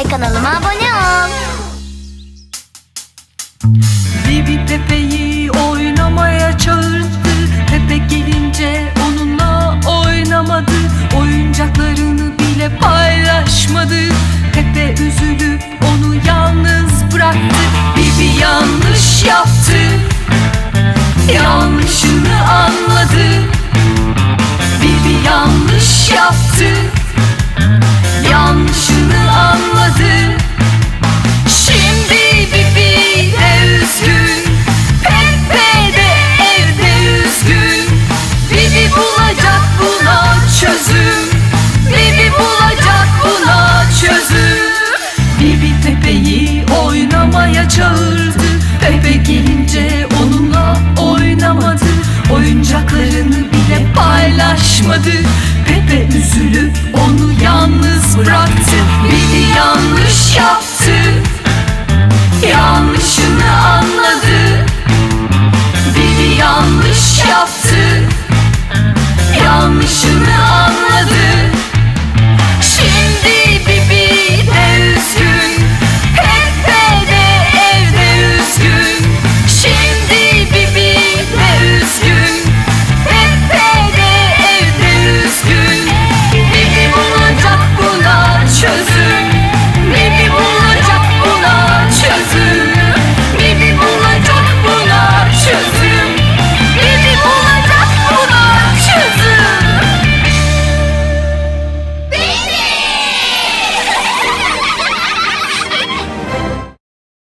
ve kanalıma abone ol. Bibi Pepe'yi oynamaya çağırdı. Pepe gelince onunla oynamadı. Oyuncaklarını bile paylaşmadı. Pepe üzülüp onu yalnız bıraktı. Bibi yanlış yaptı. Yanlışını anladı. Bibi yanlış yaptı. Yanlışını paylaşmadı Pepe üzülüp onu yalnız bıraktı. Bibi yanlış yaptı